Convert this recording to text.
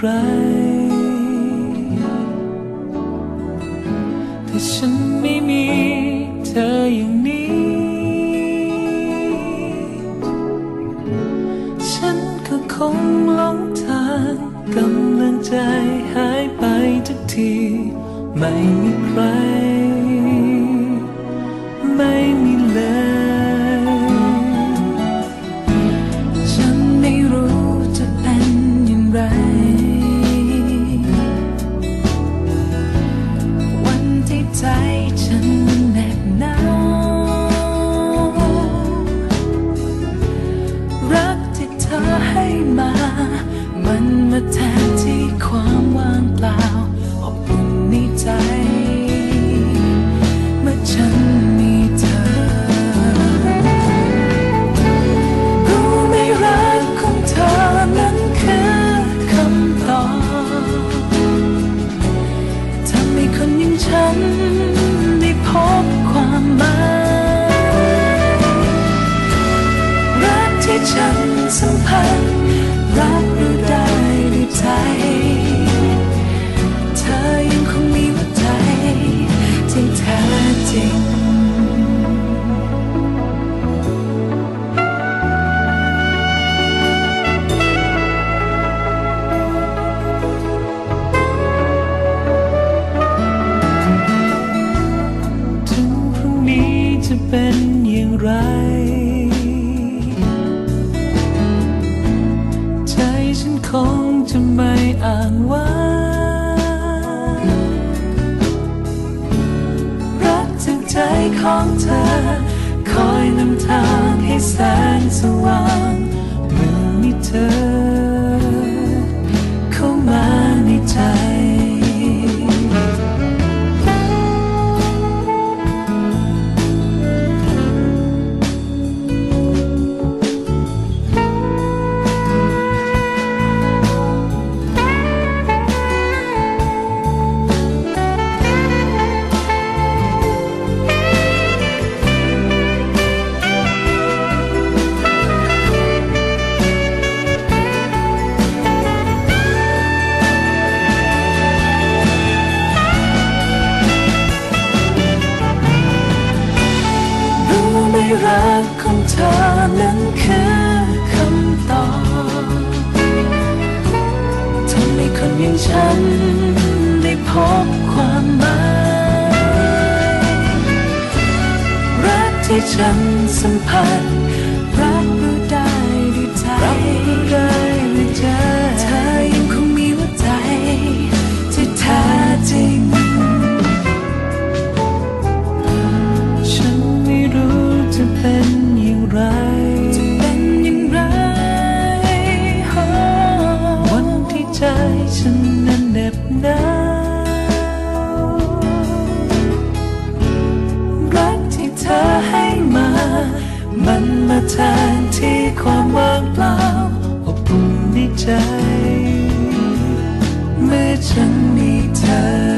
ไร แต่ฉันไม่มีเธออย่างนี้ ฉันก็คงหลงทางกำลังใจหายไปทุกที ไม่มีใคร ฉันสัมผัส คงจะไม่อ่านว่ารักจากใจของเธอ คอยนำทางให้แสงสว่างเมื่อมีเธอ รักของเธอนั้นคือคำตอบทำให้คนอย่างฉันได้พบความหมายรักที่ฉันสัมผัส นที่ความว่างเปล่าอบอุ่นในใจ เมื่อฉันมีเธอ